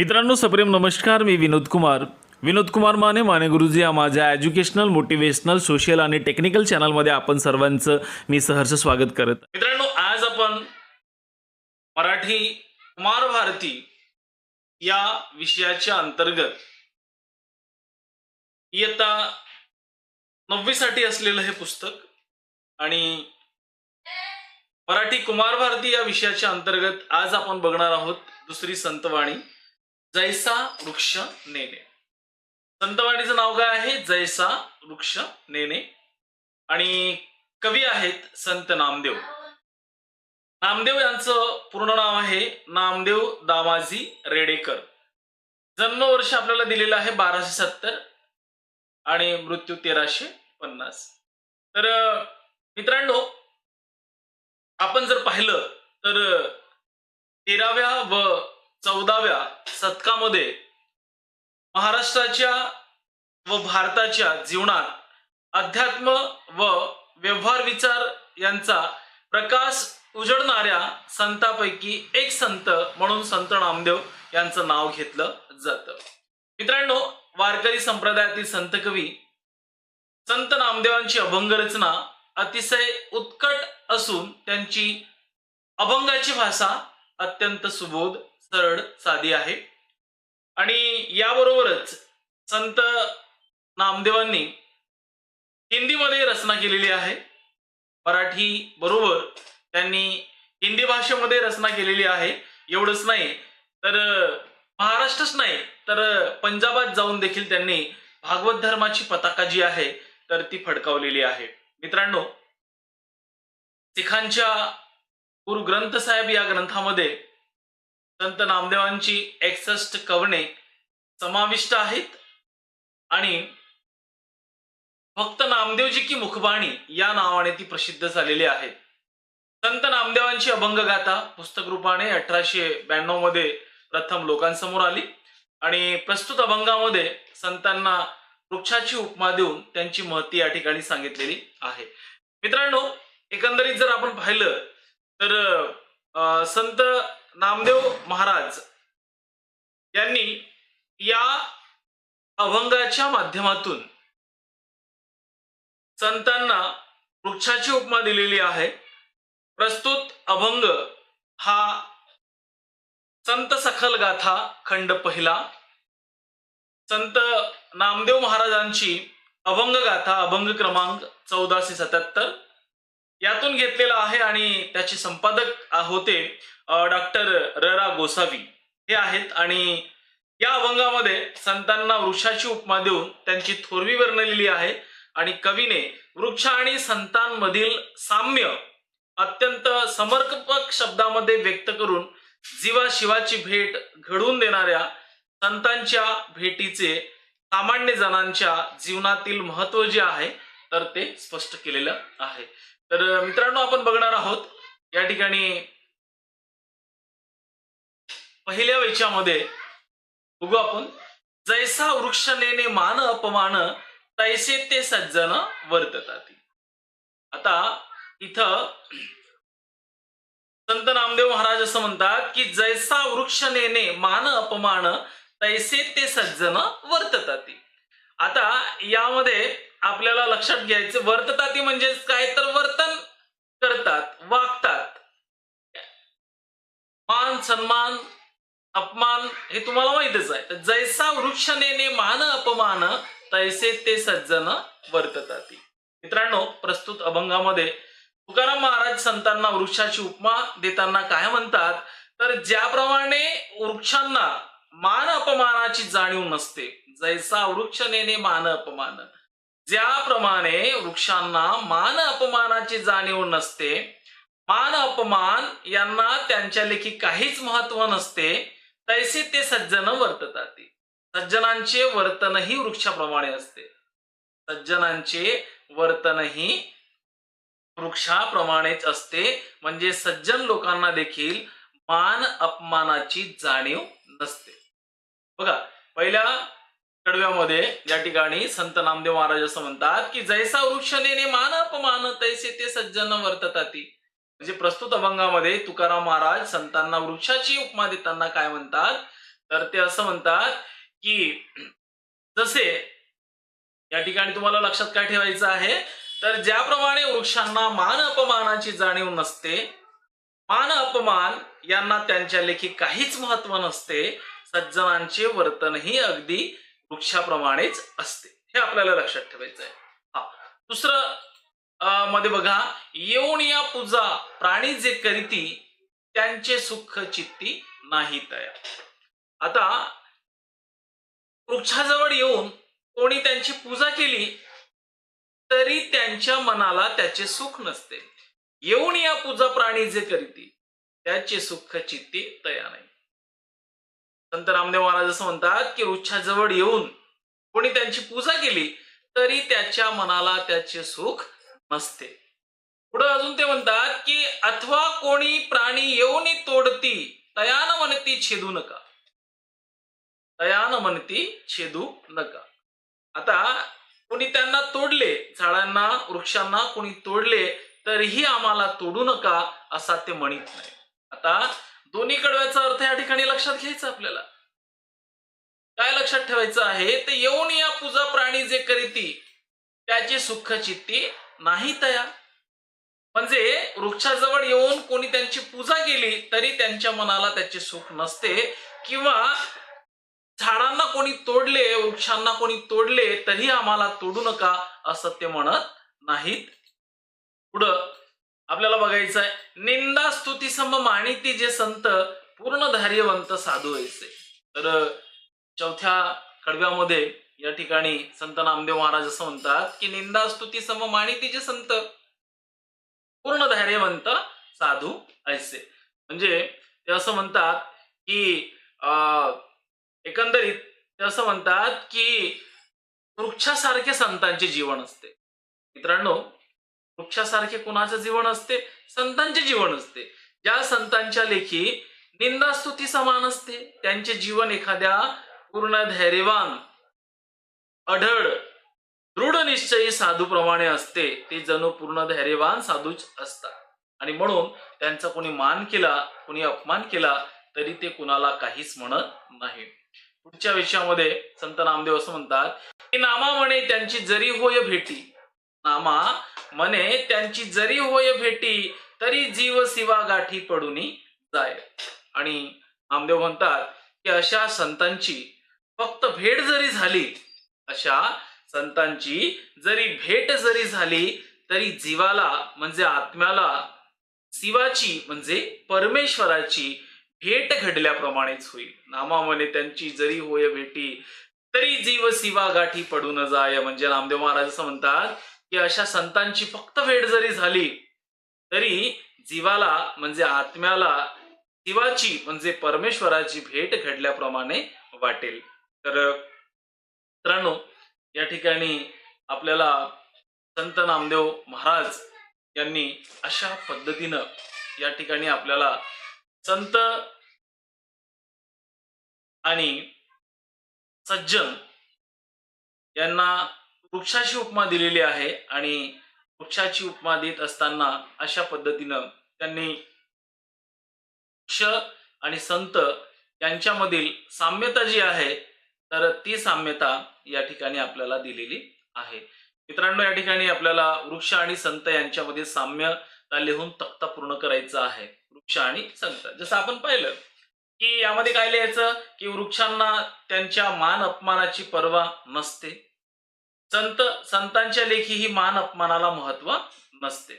मित्रांनो सप्रेम नमस्कार मी विनोद कुमार. विनोद कुमार माने माने गुरुजी या माझ्या एज्युकेशनल मोटिवेशनल सोशल आणि टेक्निकल चॅनलमध्ये आपण सर्वांचं मी सहर्ष स्वागत करत मित्रांनो आज आपण मराठी कुमार भारती या विषयाच्या अंतर्गत इयत्ता नववीसाठी असलेलं हे पुस्तक आणि मराठी कुमार भारती या विषयाच्या अंतर्गत आज आपण बघणार आहोत दुसरी संतवाणी. जैसा वृक्ष नेणे. संतवाणीचं नाव काय आहे? जैसा वृक्ष नेणे. आणि कवी आहेत संत नामदेव. नामदेव यांचं पूर्ण नाव आहे नामदेव दामाजी रेडेकर. जन्म वर्ष आपल्याला दिलेलं आहे बाराशे सत्तर आणि मृत्यू तेराशे पन्नास. तर मित्रांनो आपण जर पाहिलं तर तेराव्या व चौदाव्या शतकामध्ये महाराष्ट्राच्या व भारताच्या जीवनात अध्यात्म व व्यवहार विचार यांचा प्रकाश उजळणाऱ्या संतांपैकी एक संत म्हणून संत नामदेव यांचं नाव घेतलं जातं. मित्रांनो वारकरी संप्रदायातील संत कवी संत नामदेवांची अभंग रचना अतिशय उत्कट असून त्यांची अभंगाची भाषा अत्यंत सुबोध सरळ साधी आहे. आणि याबरोबरच संत नामदेवांनी हिंदीमध्ये रचना केलेली आहे. मराठी बरोबर त्यांनी हिंदी भाषेमध्ये रचना केलेली आहे. एवढंच नाही तर महाराष्ट्रच नाही तर पंजाबात जाऊन देखील त्यांनी भागवत धर्माची पताका जी आहे तर ती फडकावलेली आहे. मित्रांनो सिखांच्या गुरु ग्रंथ साहेब या ग्रंथामध्ये संत नामदेवांची एकसष्ट कवणे समाविष्ट आहेत? आणि फक्त नामदेवजी की मुखबाणी या नावाने ती प्रसिद्ध झालेली आहे. संत नामदेवांची अभंग गाथा पुस्तक रूपाने अठराशे ब्याण्णवमध्ये प्रथम लोकांसमोर आली. आणि प्रस्तुत अभंगामध्ये संतांना वृक्षाची उपमा देऊन त्यांची महती या ठिकाणी सांगितलेली आहे. मित्रांनो एकंदरीत जर आपण पाहिलं तर अं, संत नामदेव महाराज यांनी या अभंगाच्या माध्यमातून संतांना वृक्षाची उपमा दिलेली आहे. प्रस्तुत अभंग हा संत सखल गाथा खंड पहिला. संत नामदेव महाराजांची अभंग गाथा अभंग क्रमांक चौदाशे सत्याहत्तर. यातून घेतलेला आहे आणि त्याचे संपादक होते डॉक्टर ररा गोसावी. हे आहेत आणि या अभंगामध्ये संतांना वृक्षाची उपमा देऊन त्यांची थोरवी वर्णलेली आहे आणि कवीने वृक्ष आणि संतांमधील साम्य अत्यंत समर्पक शब्दामध्ये व्यक्त करून जीवा शिवाची भेट घडवून देणाऱ्या संतांच्या भेटीचे सामान्य जणांच्या जीवनातील महत्त्व जे आहे तर ते स्पष्ट केलेलं आहे. तर मित्रांनो आपण बघणार आहोत या ठिकाणी पहिल्या वेच्यामध्ये बघू आपण. जैसा वृक्ष नेने मान अपमान तैसे ते सज्जन वर्ततात. आता इथं संत नामदेव महाराज असं म्हणतात की जैसा वृक्ष नेने मान अपमान तैसे ते सज्जन वर्ततात. आता यामध्ये आपल्याला लक्षात घ्यायचं. वर्तताती म्हणजेच काय? तर वर्तन करतात वागतात. मान सन्मान अपमान हे तुम्हाला माहितच आहे. तर जैसा वृक्ष नेने मान अपमान तैसे ते सज्जन वर्ततात मित्रांनो प्रस्तुत अभंगामध्ये तुकाराम महाराज संतांना वृक्षाची उपमा देताना काय म्हणतात? तर ज्याप्रमाणे वृक्षांना मान अपमानाची जाणीव नसते जैसा वृक्ष नेने मान अपमान ज्याप्रमाणे वृक्षांना मान अपमानाची जाणीव नसते मान अपमान यांना त्यांच्या लेखी काहीच महत्त्व नसते तैसे ते सज्जन वर्ततात. सज्जनांचे वर्तनही वृक्षाप्रमाणे असते. सज्जनांचे वर्तनही वृक्षाप्रमाणेच असते म्हणजे सज्जन लोकांना देखील मान अपमानाची जाणीव नसते. बघा पहिल्या कडव्यामध्ये या ठिकाणी संत नामदेव महाराज असं म्हणतात की जैसा वृक्ष नेने मान अपमान तैसे ते सज्जन वर्तताती. म्हणजे प्रस्तुत अभंगामध्ये तुकाराम महाराज संतांना वृक्षाची उपमा देताना काय म्हणतात? तर ते असं म्हणतात की जसे या ठिकाणी तुम्हाला लक्षात काय ठेवायचं आहे? तर ज्याप्रमाणे वृक्षांना मान अपमानाची जाणीव नसते मान अपमान यांना त्यांच्या लेखी काहीच महत्त्व नसते सज्जनांचे वर्तनही अगदी वृक्षाप्रमाणेच असते. हे आपल्याला लक्षात ठेवायचं आहे हा. दुसरं मध्ये बघा येऊन या पूजा प्राणी जे करीती त्यांचे सुख चित्ती नाही तया आता वृक्षाजवळ येऊन कोणी त्यांची पूजा केली तरी त्यांच्या मनाला त्याचे सुख नसते. येऊन या पूजा प्राणी जे करीती त्याचे सुख चित्ती तया नाही. संत रामदेव महाराज असं म्हणतात की वृक्षाजवळ येऊन कोणी त्यांची पूजा केली तरी त्याच्या मनाला त्याचे सुख नसते. पुढे अजून ते म्हणतात की अथवा कोणी प्राणी येऊन तोडती तयान म्हणती छेदू नका. तयान म्हणती छेदू नका. आता कोणी त्यांना तोडले झाडांना वृक्षांना कोणी तोडले तरीही आम्हाला तोडू नका असा ते म्हणत नाही. आता दोन्ही कडव्याचा अर्थ या ठिकाणी लक्षात घ्यायचा आपल्याला. काय लक्षात ठेवायचं आहे? ते येऊन या पूजा प्राणी जे करीती त्याची सुख चित्ती नाही तया. म्हणजे वृक्षाजवळ येऊन कोणी त्यांची पूजा केली तरी त्यांच्या मनाला त्याचे सुख नसते. किंवा झाडांना कोणी तोडले वृक्षांना कोणी तोडले तरी आम्हाला तोडू नका असं ते म्हणत नाहीत. पुढं आपल्याला बघायचं आहे निंदा स्तुती सम माणिती जे संत पूर्ण धैर्यवंत साधू व्हायचे तर चौथ्या कडव्यामध्ये या ठिकाणी संत नामदेव महाराज असं म्हणतात की निंदा स्तुती सम माणिती जे संत पूर्ण धैर्यवंत साधू ऐसे. म्हणजे ते असं म्हणतात की अं, एकंदरीत ते असं म्हणतात की वृक्षासारखे संतांचे जीवन असते. मित्रांनो वृक्षासारखे कुणाचं जीवन असते? संतांचे जीवन असते. ज्या संतांच्या लेखी निंदास्तुती समान असते त्यांचे जीवन एखाद्या पूर्ण धैर्यवान अढळ दृढ निश्चयी साधूप्रमाणे असते ते जणू पूर्ण धैर्यवान साधूच असतात. आणि म्हणून त्यांचा कोणी मान केला कोणी अपमान केला तरी ते कुणाला काहीच म्हणत नाही. पुढच्या विषयामध्ये संत नामदेव असं म्हणतात की नामा म्हणे त्यांची जरी होय भेटी नामा म्हणे त्यांची जरी होय भेटी तरी जीव शिवा गाठी पडून जाय. आणि नामदेव म्हणतात की अशा संतांची फक्त भेट जरी झाली अशा संतांची जरी भेट जरी झाली तरी जीवाला म्हणजे आत्म्याला शिवाची म्हणजे परमेश्वराची भेट घडल्याप्रमाणेच होईल. नामा म्हणे त्यांची जरी होय भेटी तरी जीव शिवा गाठी पडून जाय. म्हणजे नामदेव महाराज असं म्हणतात की अशा संतांची फक्त भेट जरी झाली तरी जीवाला म्हणजे आत्म्याला शिवाची म्हणजे परमेश्वराची भेट घडल्याप्रमाणे वाटेल. तर मित्रांनो या ठिकाणी आपल्याला संत नामदेव महाराज यांनी अशा पद्धतीनं या ठिकाणी आपल्याला संत आणि सज्जन यांना वृक्षाची उपमा दिलेली आहे आणि वृक्षाची उपमा देत असताना अशा पद्धतीनं त्यांनी वृक्ष आणि संत यांच्यामधील साम्यता जी आहे तर ती साम्यता या ठिकाणी आपल्याला दिलेली आहे. मित्रांनो या ठिकाणी आपल्याला वृक्ष आणि संत यांच्यामध्ये साम्यता लिहून तक्ता पूर्ण करायचा आहे. वृक्ष आणि संत. जसं आपण पाहिलं की यामध्ये काय लिहायचं? की वृक्षांना त्यांच्या मान अपमानाची पर्वा नसते. संत संतांच्या लेखी ही मान अपमानाला महत्त्व नसते.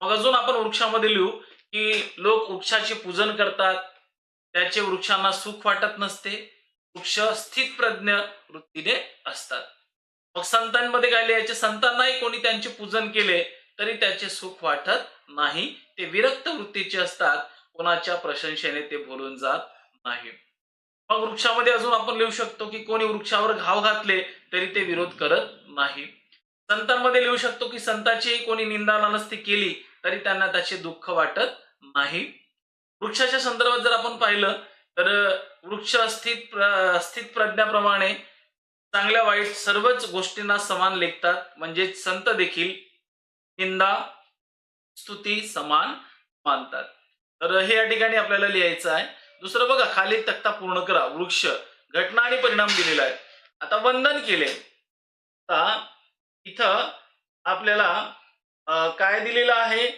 मग अजून आपण वृक्षामध्ये लिहू की लोक वृक्षाचे पूजन करतात त्याचे वृक्षांना सुख वाटत नसते वृक्ष स्थित प्रज्ञ वृत्तीने असतात. मग संतांमध्ये काय लिहायचे? संतांनाही कोणी त्यांचे पूजन केले तरी त्याचे सुख वाटत नाही. ते विरक्त वृत्तीचे असतात कोणाच्या प्रशंसेने ते बोलून जात नाही. मग वृक्षामध्ये अजून आपण लिहू शकतो की कोणी वृक्षावर घाव घातले तरी ते विरोध करत नाही. संतांमध्ये लिहू शकतो की संताची कोणी निंदा नानस्ती केली तरी त्यांना त्याचे दुःख वाटत नाही. वृक्षाच्या संदर्भात जर आपण पाहिलं तर वृक्ष स्थित अस्थित प्रज्ञाप्रमाणे चांगल्या वाईट सर्वच गोष्टींना समान लेखतात. म्हणजे संत देखील निंदा स्तुती समान मानतात. तर हे या ठिकाणी आपल्याला लिहायचं आहे. दुसरं बघा खाली तक्ता पूर्ण करा. वृक्ष घटना आणि परिणाम दिलेला आहे. आता वंदन केले. आता इथं आपल्याला काय दिलेलं आहे?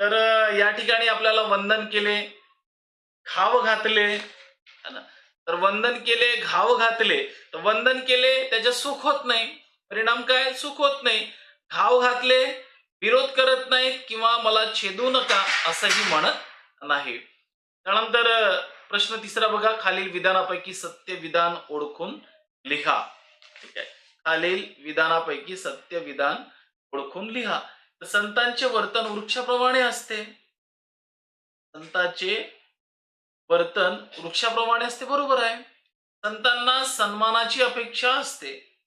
तर या ठिकाणी आपल्याला वंदन केले घाव घातले. तर वंदन केले घाव घातले. तर वंदन केले त्याचे सुख होत नाही. परिणाम काय? सुख होत नाही. घाव घातले विरोध करत नाहीत किंवा मला छेदू नका असंही म्हणत नाही. त्यानंतर प्रश्न तिसरा बघा. खालील विधानापैकी सत्य विधान ओळखून लिहा. ठीक आहे. खालील विधानापैकी सत्य विधान ओळखून लिहा. तर संतांचे वर्तन वृक्षाप्रमाणे असते. संतांचे वर्तन वृक्षाप्रमाणे असते बरोबर आहे. संतांना सन्मानाची अपेक्षा असते.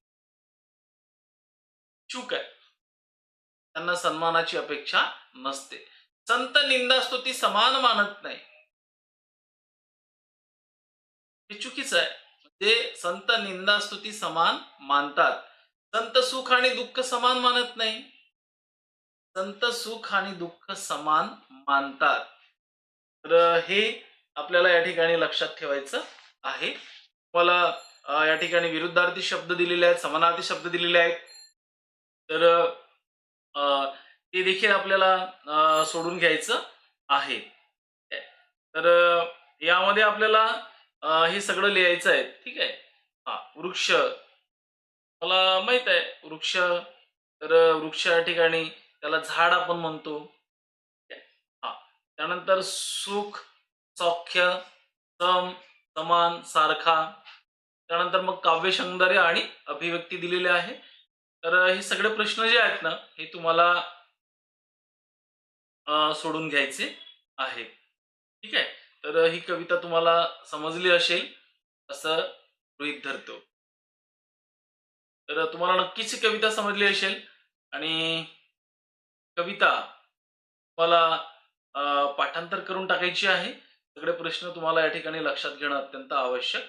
चूक आहे. त्यांना सन्मानाची अपेक्षा नसते. संत निंदा स्तुती समान मानत नाही. हे चुकीचं आहे. ते संत निंदास्तुती समान मानतात. संत सुख आणि दुःख समान मानत नाही. संत सुख आणि दुःख समान मानतात. तर हे आपल्याला या ठिकाणी लक्षात ठेवायचं आहे. मला या ठिकाणी विरुद्धार्थी शब्द दिलेले आहेत समानार्थी शब्द दिलेले आहेत. तर अं, ते देखील आपल्याला अं, सोडून घ्यायचं आहे. तर यामध्ये आपल्याला हे सगळं लिहायचं आहे. ठीक आहे? हा वृक्ष. मला माहीत आहे वृक्ष. तर वृक्ष या ठिकाणी त्याला झाड आपण म्हणतो. हा. त्यानंतर सुख सौख्य सम समान सारखा. त्यानंतर मग काव्य सौंदर्य आणि अभिव्यक्ती दिलेले आहे. तर हे सगळे प्रश्न जे आहेत ना हे तुम्हाला सोडून घ्यायचे आहे. ठीक आहे? तर ही कविता तुम्हाला समजली असेल असं गृहित धरतो. तर तुम्हाला नक्कीच ही कविता समजली असेल आणि कविता तुम्हाला पाठांतर करून टाकायची आहे. सगळे प्रश्न तुम्हाला या ठिकाणी लक्षात घेणं अत्यंत आवश्यक.